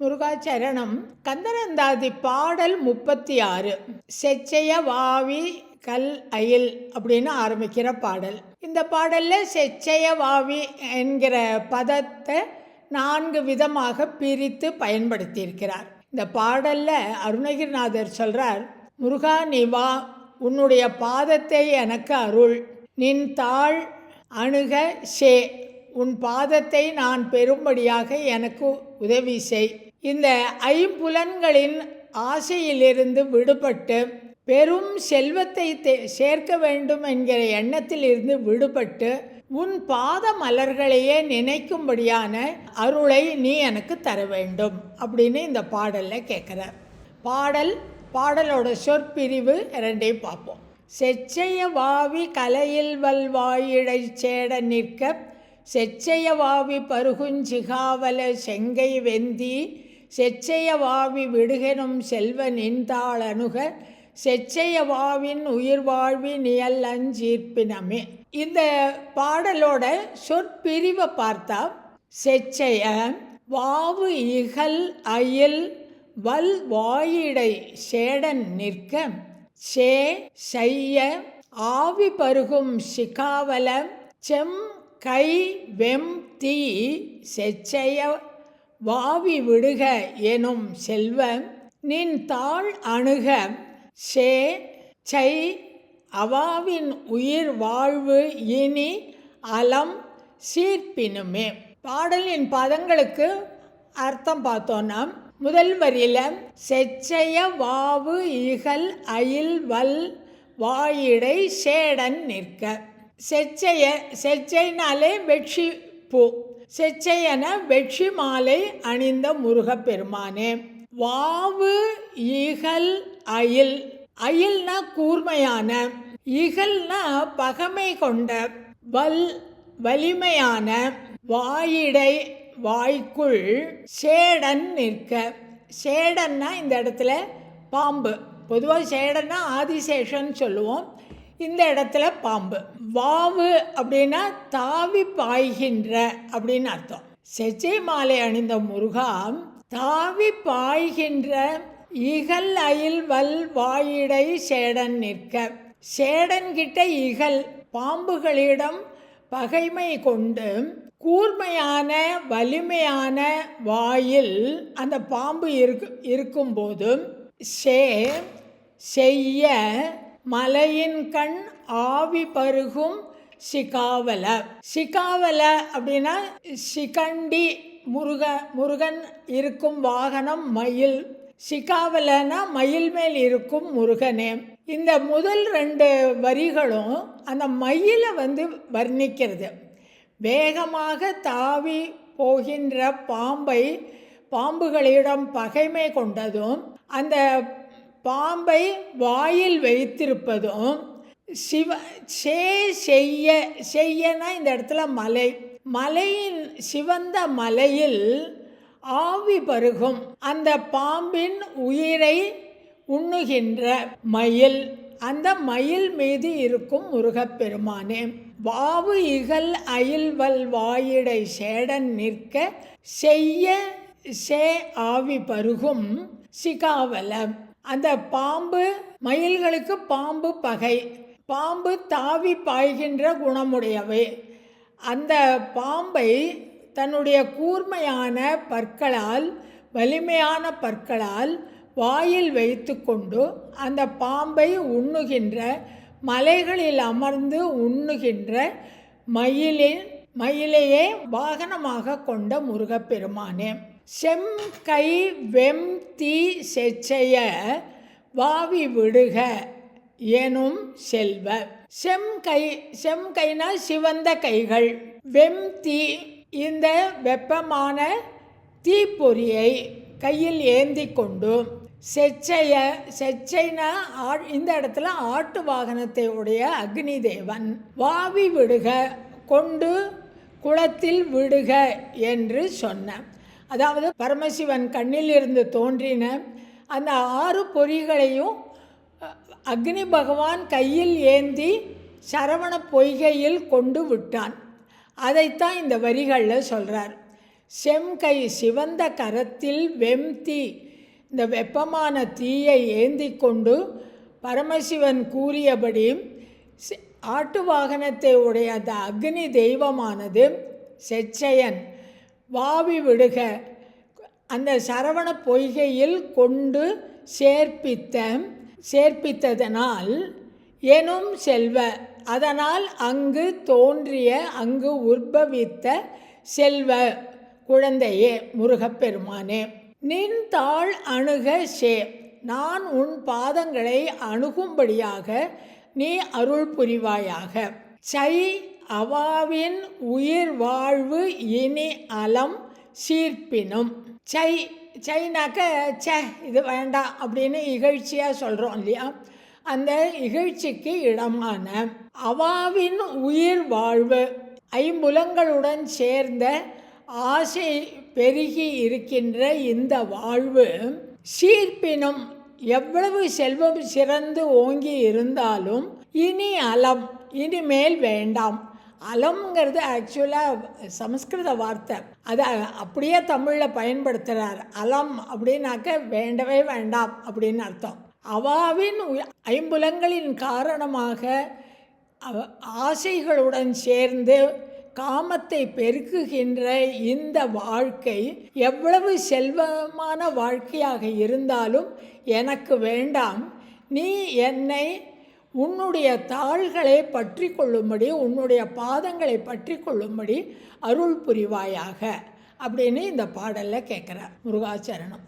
முருகாச்சரணம். கந்தனந்தாதி பாடல் முப்பத்தி ஆறு செச்சைய வாவி கல் அயில் அப்படின்னு ஆரம்பிக்கிற பாடல். இந்த பாடலில் செச்சைய வாவி என்கிற பதத்தை நான்கு விதமாக பிரித்து பயன்படுத்தியிருக்கிறார். இந்த பாடலில் அருணகிரிநாதர் சொல்கிறார் முருகா நீ வா உன்னுடைய பாதத்தை எனக்கு அருள். நின் தாழ் அணுக சே உன் பாதத்தை நான் பெறும்படியாக எனக்கு உதவி செய். இந்த ஐம்புலன்களின் ஆசையிலிருந்து விடுபட்டு பெரும் செல்வத்தை தே- சேர்க்க வேண்டும் என்கிற எண்ணத்தில் இருந்து விடுபட்டு உன் பாத மலர்களையே நினைக்கும்படியான அருளை நீ எனக்கு தர வேண்டும் அப்படின்னு இந்த பாடலில் கேட்குறார் பாடல் பாடலோட சொற்பிரிவு இரண்டையும் பார்ப்போம். செச்சைய வாவி கலையில் வல்வாயிடை சேட நிற்க செச்சைய வாவி பருகுஞ்சிகாவல செங்கை வெந்தி செச்சைய வாவி விடுகெனும் செல்வ நின்றாள் அணுக செச்சைய வாவின் உயிர் வாழ்வி நியல் அஞ்சீர்ப்பினமே. இந்த பாடலோட சொற்பிரிவை பார்த்தா செச்சைய வாவு இகல் அயில் வல் வாயிடை சேடன் நிற்க சே செய்ய ஆவி பருகும் சிகாவல செம் கை வெம் தீ செச்சைய வாவி விடுக எனும் செல்வம் நின் தாள் அணுக சே சை அவாவின் உயிர் வாழ்வு இனி அலம் சீர்ப்பினுமே. பாடலின் பதங்களுக்கு அர்த்தம் பார்த்தோன்னா முதல் வரியில் செச்சைய வாவு இகல் அயில் வல் வாயிடை சேடன் நிற்க. செச்சைய செச்சைனாலே வெற்றி பூ. செச்சையன வெற்றி மாலை அணிந்த முருகப்பெருமானே. வாவு ஈகல் அயில். அயில்னா கூர்மையான இகல்னா பகமை கொண்ட வல் வலிமையான வாயிடை வாய்க்குள் சேடன் நிற்க. சேடன்னா இந்த இடத்துல பாம்பு. பொதுவாக சேடன்னா ஆதிசேஷன் சொல்லுவோம். இந்த இடத்துல பாம்பு. வாவு அப்படின்னா தாவி பாய்கின்ற அப்படின்னு அர்த்தம். செச்சை மாலை அணிந்த முருகா தாவி பாய்கின்ற இகல் அயில் வல் வாயிடை சேடன் நிற்க. சேடன்கிட்ட இகல் பாம்புகளிடம் பகைமை கொண்டு கூர்மையான வலிமையான வாயில் அந்த பாம்பு இருக்கு இருக்கும்போதும் சே செய்ய மலையின் கண் ஆவி பருகும் சிகாவல. சிகாவல அப்படின்னா சிகண்டி முருக முருகன் இருக்கும் வாகனம் மயில். சிகாவலனா மயில் மேல் இருக்கும் முருகனே. இந்த முதல் ரெண்டு வரிகளும் அந்த மயிலை வந்து வர்ணிக்கிறது. வேகமாக தாவி போகின்ற பாம்பை பாம்புகளிடம் பகைமை கொண்டதும் அந்த பாம்பை வாயில் வைத்திருப்பதும் சிவ சே செய்ய செய்யனா இந்த இடத்துல மலை. மலையின் சிவந்த மலையில் ஆவி பருகும். அந்த பாம்பின் உயிரை உண்ணுகின்ற மயில். அந்த மயில் மீது இருக்கும் முருகப்பெருமானே வாவு இகல் அயில்வல் வாயிடை சேடன் நிற்க செய்ய சே ஆவி பருகும் சிகாவல அந்த பாம்பு மயில்களுக்கு பாம்பு பகை. பாம்பு தாவி பாய்கின்ற குணமுடையவை. அந்த பாம்பை தன்னுடைய கூர்மையான பற்களால் வலிமையான பற்களால் வாயில் வைத்துக்கொண்டு அந்த பாம்பை உண்ணுகின்ற மலைகளில் அமர்ந்து உண்ணுகின்ற மயிலின் மயிலையே வாகனமாக கொண்ட முருகப்பெருமானே. செம் கை வெம் தீ செச்சைய வாவி விடுக எனும் செல்வ. செம் கை செம் கைனா சிவந்த கைகள். வெம் தீ இந்த வெப்பமான தீப்பொறியை கையில் ஏந்தி கொண்டு செச்சைய செச்சைனா ஆ- இந்த இடத்துல ஆட்டு வாகனத்தை உடைய அக்னி தேவன். வாவி விடுக கொண்டு குளத்தில் விடுக என்று சொன்ன. அதாவது பரமசிவன் கண்ணிலிருந்து தோன்றின அந்த ஆறு பொறிகளையும் அக்னி பகவான் கையில் ஏந்தி சரவண பொய்கையில் கொண்டு விட்டான். அதைத்தான் இந்த வரிகளில் சொல்கிறார் செம்கை சிவந்த கரத்தில் வெம் தீ இந்த வெப்பமான தீயை ஏந்தி கொண்டு பரமசிவன் கூறியபடி ஆட்டு வாகனத்தை உடைய அந்த அக்னி தெய்வமானது செச்சையன். வாவி விடுக. அந்த சரவண பொய்கையில் கொண்டு சேர்ப்பித்த சேர்ப்பித்ததனால் எனும் செல்வ அதனால் அங்கு தோன்றிய அங்கு உற்பவித்த செல்வ குழந்தையே முருகப்பெருமானே நின் தாள் அணுக சே நான் உன் பாதங்களை அணுகும்படியாக நீ அருள் புரிவாயாக. சை அவாவின் உயிர் வாழ்வு இனி அலம் சீர்ப்பினும். சை சைனாக்க சே இது வேண்டாம் அப்படின்னு இகழ்ச்சியாக சொல்கிறோம் இல்லையா? அந்த இகழ்ச்சிக்கு இடமான அவாவின் உயிர் வாழ்வு ஐம்புலங்களுடன் சேர்ந்த ஆசை பெருகி இருக்கின்ற இந்த வாழ்வு சீர்ப்பினும். எவ்வளவு செல்வம் சிறந்து ஓங்கி இருந்தாலும் இனி அலம் இனிமேல் வேண்டாம். அலம்ங்கிறது ஆக்சுவலாக சமஸ்கிருத வார்த்தை. அதை அப்படியே தமிழில் பயன்படுத்துகிறார் அலம் அப்படின்னாக்க வேண்டவே வேண்டாம் அப்படின்னு அர்த்தம். அவாவின் ஐம்புலங்களின் காரணமாக அவ- ஆசைகளுடன் சேர்ந்து காமத்தை பெருக்குகின்ற இந்த வாழ்க்கை எவ்வளவு செல்வமான வாழ்க்கையாக இருந்தாலும் எனக்கு வேண்டாம். நீ என்னை உன்னுடைய தாள்களை பற்றி கொள்ளும்படி உன்னுடைய பாதங்களை பற்றி கொள்ளும்படி அருள் புரிவாயாக அப்படின்னு இந்த பாடலில் கேட்குறார் முருகாச்சரணம்